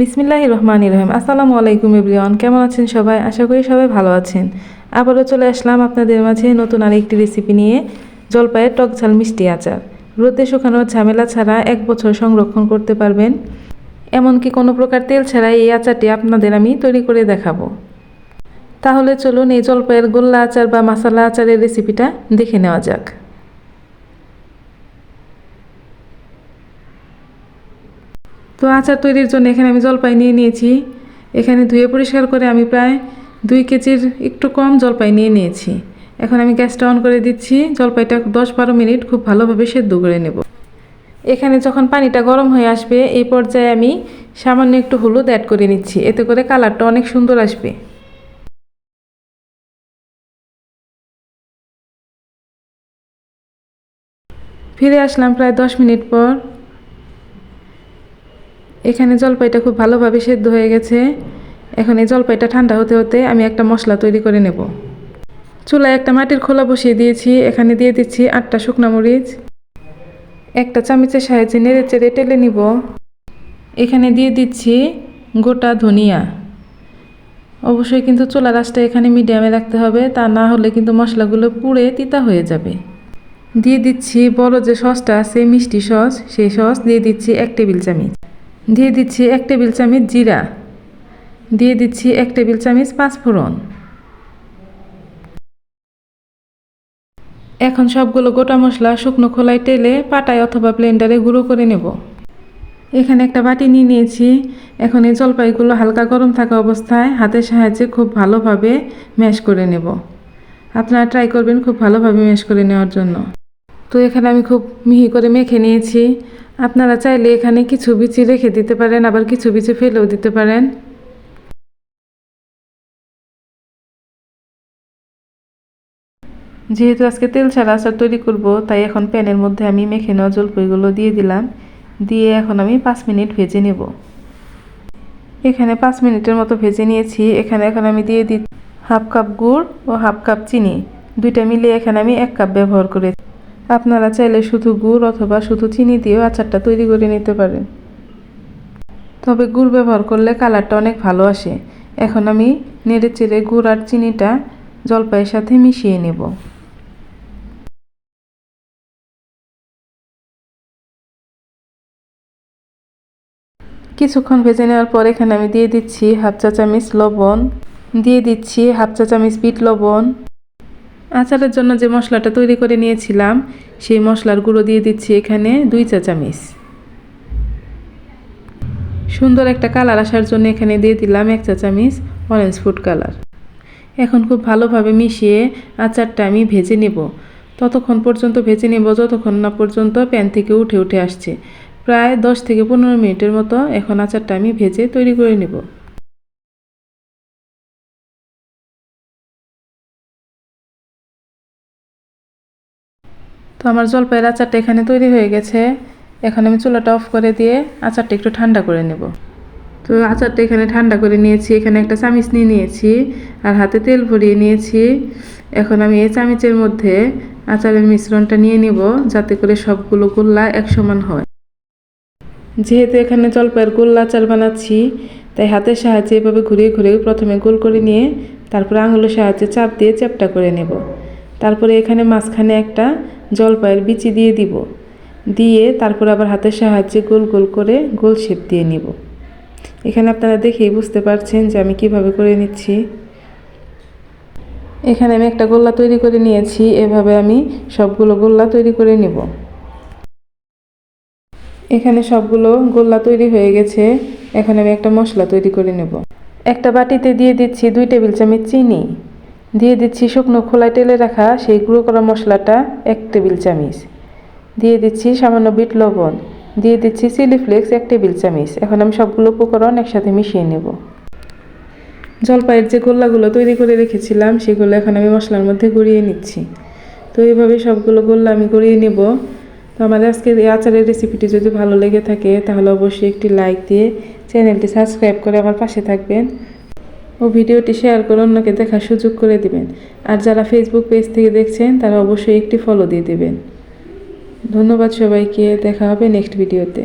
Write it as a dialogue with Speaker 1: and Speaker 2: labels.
Speaker 1: বিসমিল্লাহ রহমান রহিম। আসসালামু আলাইকুম এভরিওয়ান, কেমন আছেন সবাই? আশা করি সবাই ভালো আছেন। আবারও চলে আসলাম আপনাদের মাঝে নতুন আরেকটি রেসিপি নিয়ে, জলপাইয়ের টক ঝাল মিষ্টি আচার। রোদে শুকানোর ঝামেলা ছাড়া এক বছর সংরক্ষণ করতে পারবেন। এমনকি কোনো প্রকার তেল ছাড়াই এই আচারটি আপনাদের আমি তৈরি করে দেখাবো। তাহলে চলুন এই জলপাইয়ের গোল্লা আচার বা মশালা আচারের রেসিপিটা দেখে নেওয়া যাক। তো আচার তৈরির জন্য এখানে আমি জলপাই নিয়ে নিয়েছি। এখানে ধুয়ে পরিষ্কার করে আমি প্রায় দুই কেজির একটু কম জলপাই নিয়ে নিয়েছি। এখন আমি গ্যাসটা অন করে দিচ্ছি। জলপাইটা দশ বারো মিনিট খুব ভালোভাবে সেদ্ধ করে নেব। এখানে যখন পানিটা গরম হয়ে আসবে, এই পর্যায়ে আমি সামান্য একটু হলুদ অ্যাড করে নিচ্ছি। এতে করে কালারটা অনেক সুন্দর আসবে। ফিরে আসলাম প্রায় দশ মিনিট পর। এখানে জলপাইটা খুব ভালোভাবে সেদ্ধ হয়ে গেছে। এখন এই জলপাইটা ঠান্ডা হতে হতে আমি একটা মশলা তৈরি করে নেব। চুলায় একটা মাটির খোলা বসিয়ে দিয়েছি। এখানে দিয়ে দিচ্ছি আটটা শুকনো মরিচ। একটা চামচের সাহায্যে নেড়ে চেড়ে টেলে নিব। এখানে দিয়ে দিচ্ছি গোটা ধনিয়া। অবশ্যই কিন্তু চুলা রাসটা এখানে মিডিয়ামে রাখতে হবে। তা না হলে কিন্তু মশলাগুলো পুড়ে তিতা হয়ে যাবে। দিয়ে দিচ্ছি বড় যে সসটা আছে, মিষ্টি সস, সেই সস দিয়ে দিচ্ছি এক টেবিল চামচ। দিয়ে দিচ্ছি এক টেবিল চামচ জিরা। দিয়ে দিচ্ছি এক টেবিল চামচ পাঁচফোড়ন। এখন সবগুলো গোটা মশলা শুকনো খোলায় টেলে পাটায় অথবা ব্লেন্ডারে গুঁড়ো করে নেব। এখানে একটা বাটি নিয়ে নিয়েছি। এখন এই জলপাইগুলো হালকা গরম থাকা অবস্থায় হাতের সাহায্যে খুব ভালোভাবে ম্যাশ করে নেব। আপনারা ট্রাই করবেন খুব ভালোভাবে ম্যাশ করে নেওয়ার জন্য। তো এখানে আমি খুব মিহি করে মেখে নিয়েছি। আপনারা চাইলে এখানে কিছু বিচি রেখে দিতে পারেন, আবার কিছু বিচি ফেলেও দিতে পারেন। যেহেতু আজকে তেল ছাড়া আচার তৈরি করব, তাই এখন প্যানের মধ্যে আমি মেখে নেওয়া জলপাইগুলো দিয়ে দিলাম। দিয়ে এখন আমি পাঁচ মিনিট ভেজে নেব। এখানে পাঁচ মিনিটের মতো ভেজে নিয়েছি। এখানে এখন আমি দিয়ে দিই হাফ কাপ গুড় ও হাফ কাপ চিনি। দুইটা মিলিয়ে এখানে আমি এক কাপ ব্যবহার করেছি। আপনারা চাইলে শুধু গুড় অথবা শুধু চিনি দিয়েও আচারটা তৈরি করে নিতে পারেন। তবে গুড় ব্যবহার করলে কালারটা অনেক ভালো আসে। এখন আমি নেড়ে চেড়ে গুড় আর চিনিটা জলপাইয়ের সাথে মিশিয়ে নেব। কিছুক্ষণ ভেজে নেওয়ার পর এখানে আমি দিয়ে দিচ্ছি হাফ চা চামচ লবণ, দিয়ে দিচ্ছি হাফ চা চামচ বিট লবণ। আচারের জন্য যে মশলাটা তৈরি করে নিয়েছিলাম, সেই মশলার গুঁড়ো দিয়ে দিচ্ছি এখানে দুই চা চামিচ। সুন্দর একটা কালার আসার জন্য এখানে দিয়ে দিলাম এক চা চামিচ অরেঞ্জ ফুড কালার এখন খুব ভালোভাবে মিশিয়ে আচারটা আমি ভেজে নেব। ততক্ষণ পর্যন্ত ভেজে নেব, যতক্ষণ না পর্যন্ত প্যান থেকে উঠে উঠে আসছে। প্রায় দশ থেকে পনেরো মিনিটের মতো এখন আচারটা আমি ভেজে তৈরি করে নেব। তো আমার জলপাইয়ের আচারটা এখানে তৈরি হয়ে গেছে। এখন আমি চুলাটা অফ করে দিয়ে আচারটা একটু ঠান্ডা করে নেব। তো আচারটা এখানে ঠান্ডা করে নিয়েছি, এখানে একটা চামিচ নিয়ে নিয়েছি আর হাতে তেল ভরিয়ে নিয়েছি। এখন আমি এই চামিচের মধ্যে আচারের মিশ্রণটা নিয়ে নিব যাতে করে সবগুলো গোল্লা এক সমান হয়। যেহেতু এখানে জলপাইয়ের গোল্লা আচার বানাচ্ছি, তাই হাতের সাহায্যে এভাবে ঘুরিয়ে ঘুরিয়ে প্রথমে গোল করে নিয়ে তারপরে আঙুলের সাহায্যে চাপ দিয়ে চ্যাপটা করে নেব। তারপরে এখানে মাঝখানে একটা জলপাইয়ের বিচি দিয়ে দিব। দিয়ে তারপর আবার হাতের সাহায্যে গোল গোল করে গোল শেপ দিয়ে নিব। এখানে আপনারা দেখেই বুঝতে পারছেন যে আমি কীভাবে করে নিচ্ছি। এখানে আমি একটা গোল্লা তৈরি করে নিয়েছি। এভাবে আমি সবগুলো গোল্লা তৈরি করে নিব। এখানে সবগুলো গোল্লা তৈরি হয়ে গেছে। এখন আমি একটা মশলা তৈরি করে নেব। একটা বাটিতে দিয়ে দিচ্ছি দুই টেবিল চামচ চিনি। দিয়ে দিচ্ছি শুকনো খোলায় তেলে রাখা সেই গুঁড়ো করা মশলাটা এক টেবিল চামিচ। দিয়ে দিচ্ছি সামান্য বিট লবণ। দিয়ে দিচ্ছি চিলি ফ্লেক্স এক টেবিল চামিচ। এখন আমি সবগুলো উপকরণ একসাথে মিশিয়ে নেব। জলপাইয়ের যে গোল্লাগুলো তৈরি করে রেখেছিলাম, সেগুলো এখন আমি মশলার মধ্যে গড়িয়ে নিচ্ছি। তো এইভাবে সবগুলো গোল্লা আমি গড়িয়ে নেব। তো আমাদের আজকে এই আচারের রেসিপিটি যদি ভালো লেগে থাকে, তাহলে অবশ্যই একটি লাইক দিয়ে চ্যানেলটি সাবস্ক্রাইব করে আমার পাশে থাকবেন। ও ভিডিওটি শেয়ার করে অন্যকে দেখার সুযোগ করে দিবেন। আর যারা ফেসবুক পেজ থেকে দেখছেন, তারা অবশ্যই একটি ফলো দিয়ে দেবেন। ধন্যবাদ সবাইকে, দেখা হবে নেক্সট ভিডিওতে